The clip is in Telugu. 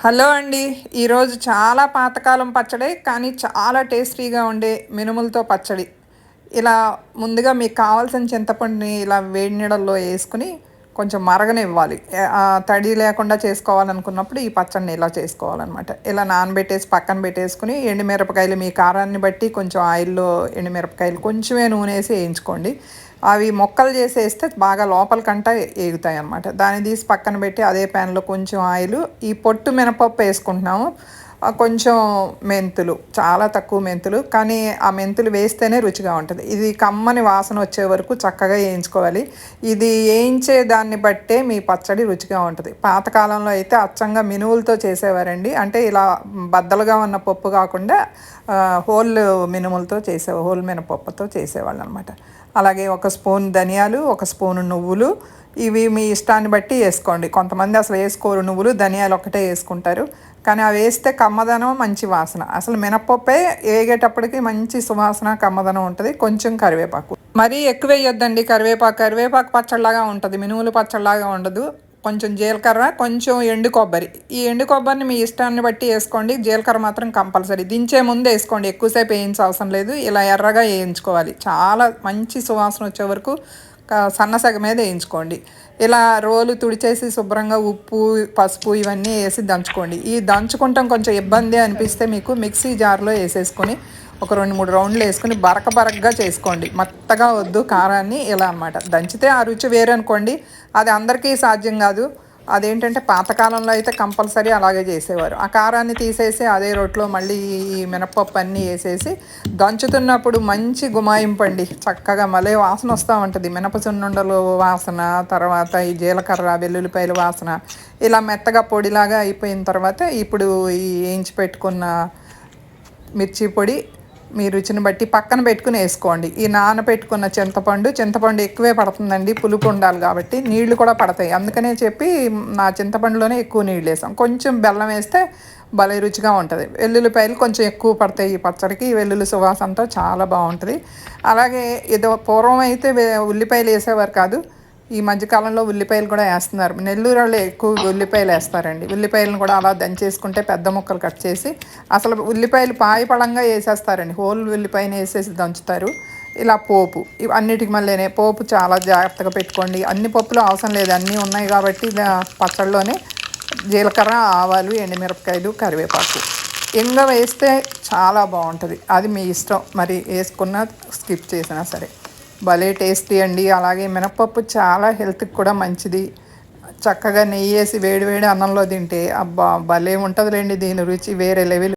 హలో అండి. ఈరోజు చాలా పాతకాలం పచ్చడి కానీ చాలా టేస్టీగా ఉండే మినుములతో పచ్చడి. ఇలా ముందుగా మీకు కావాల్సిన చింతపండుని ఇలా వేడి నీడల్లో వేసుకుని కొంచెం మరగనివ్వాలి. తడి లేకుండా చేసుకోవాలనుకున్నప్పుడు ఈ పచ్చడిని ఇలా చేసుకోవాలన్నమాట. ఇలా నానబెట్టేసి పక్కన పెట్టేసుకుని ఎండుమిరపకాయలు మీ కారాన్ని బట్టి కొంచెం ఆయిల్లో ఎండుమిరపకాయలు కొంచెమే నూనె వేసి వేయించుకోండి. అవి మొక్కలు చేసేస్తే బాగా లోపలికంట ఏగుతాయి అన్నమాట దాన్ని తీసి పక్కన పెట్టి అదే ప్యాన్లో కొంచెం ఆయిల్ ఈ పొట్టు మినపప్పు వేసుకుంటున్నాము. కొంచెం మెంతులు చాలా తక్కువ మెంతులు కానీ ఆ మెంతులు వేస్తేనే రుచిగా ఉంటుంది. ఇది కమ్మని వాసన వచ్చే వరకు చక్కగా వేయించుకోవాలి. ఇది వేయించే దాన్ని బట్టే మీ పచ్చడి రుచిగా ఉంటుంది. పాతకాలంలో అయితే అచ్చంగా మినువులతో చేసేవారండి. అంటే ఇలా బద్దలుగా ఉన్న పప్పు కాకుండా హోల్ మినుములతో చేసే హోల్ మినపప్పుతో చేసేవాళ్ళు అనమాట అలాగే ఒక స్పూన్ ధనియాలు ఒక స్పూన్ నువ్వులు. ఇవి మీ ఇష్టాన్ని బట్టి వేసుకోండి. కొంతమంది అసలు వేసుకోరు నువ్వులు ధనియాలు ఒకటే వేసుకుంటారు. కానీ అవి వేస్తే కమ్మదనం మంచి వాసన. అసలు మినప్పప్పే వేగేటప్పటికి మంచి సువాసన కమ్మదనం ఉంటుంది. కొంచెం కరివేపాకు. మరీ ఎక్కువ వేయొద్దండి. కరివేపాకు కరివేపాకు పచ్చడిలాగా ఉంటుంది. మినుములు పచ్చడిలాగా ఉండదు. కొంచెం జీలకర్ర కొంచెం ఎండు కొబ్బరి. ఈ ఎండు కొబ్బరిని మీ ఇష్టాన్ని బట్టి వేసుకోండి. జీలకర్ర మాత్రం కంపల్సరీ. దించే ముందు వేసుకోండి. ఎక్కువసేపు వేయించవసరం లేదు. ఇలా ఎర్రగా వేయించుకోవాలి. చాలా మంచి సువాసన వచ్చే వరకు సన్నసగ సన్న మీద వేయించుకోండి. ఇలా రోలు తుడిచేసి శుభ్రంగా ఉప్పు పసుపు ఇవన్నీ వేసి దంచుకోండి. ఈ దంచుకుంటాం కొంచెం ఇబ్బంది అనిపిస్తే మీకు మిక్సీ జార్లో వేసేసుకొని ఒక రెండు మూడు రౌండ్లు వేసుకుని బరక బరకగా చేసుకోండి. మెత్తగా వద్దు కారాన్ని ఇలా అన్నమాట. దంచితే ఆ రుచి వేరే అనుకోండి. అది అందరికీ సాధ్యం కాదు. అదేంటంటే పాతకాలంలో అయితే కంపల్సరీ అలాగే చేసేవారు. ఆ కారాన్ని తీసేసి అదే రొట్లో మళ్ళీ ఈ మినపప్పు అన్నీ వేసేసి దంచుతున్నప్పుడు మంచి గుమాయింపండి. చక్కగా మళ్ళీ వాసన వస్తూ ఉంటుంది. మినపసున్నుండలు వాసన తర్వాత ఈ జీలకర్ర వెల్లుల్లిపాయల వాసన ఇలా మెత్తగా పొడిలాగా అయిపోయిన తర్వాత ఇప్పుడు ఈ వేయించి పెట్టుకున్న మిర్చి పొడి మీ రుచిని బట్టి పక్కన పెట్టుకుని వేసుకోండి. ఈ నానబెట్టుకున్న చింతపండు చింతపండు ఎక్కువే పడుతుందండి పులుపు ఉండాలి కాబట్టి నీళ్ళు కూడా పడతాయి. అందుకనే చెప్పి నా చింతపండులోనే ఎక్కువ నీళ్ళు వేసాం. కొంచెం బెల్లం వేస్తే భలే రుచిగా ఉంటుంది. వెల్లుల్లిపాయలు కొంచెం ఎక్కువ పడతాయి ఈ పచ్చడికి. ఈ వెల్లుల్లి సువాసనతో చాలా బాగుంటుంది. అలాగే ఏదో పూర్వం అయితే ఉల్లిపాయలు వేసేవారు కాదు. ఈ మధ్యకాలంలో ఉల్లిపాయలు కూడా వేస్తున్నారు. నెల్లూరు వాళ్ళు ఎక్కువ ఉల్లిపాయలు వేస్తారండి. ఉల్లిపాయలను కూడా అలా దంచేసుకుంటే పెద్ద ముక్కలు కట్ చేసి అసలు ఉల్లిపాయలు పాయపడంగా వేసేస్తారండి. హోల్ ఉల్లిపాయని వేసేసి దంచుతారు. ఇలా పోపు ఇవి అన్నిటికి మళ్ళీనే పోపు చాలా జాగ్రత్తగా పెట్టుకోండి. అన్ని పప్పులు అవసరం లేదు. అన్నీ ఉన్నాయి కాబట్టి పచ్చళ్ళలోనే జీలకర్ర ఆవాలు ఎండుమిరపకాయలు కరివేపాకు. ఇంగ వేస్తే చాలా బాగుంటుంది. అది మీ ఇష్టం. మరి వేసుకున్నా స్కిప్ చేసినా సరే. భలే టేస్టీ అండి. అలాగే మినపప్పు చాలా హెల్త్కి కూడా మంచిది. చక్కగా నెయ్యి వేసి వేడి వేడి అన్నంలో తింటే అబ్బా భలే ఉంటుందిలేండి దీని రుచి వేరే లెవెల్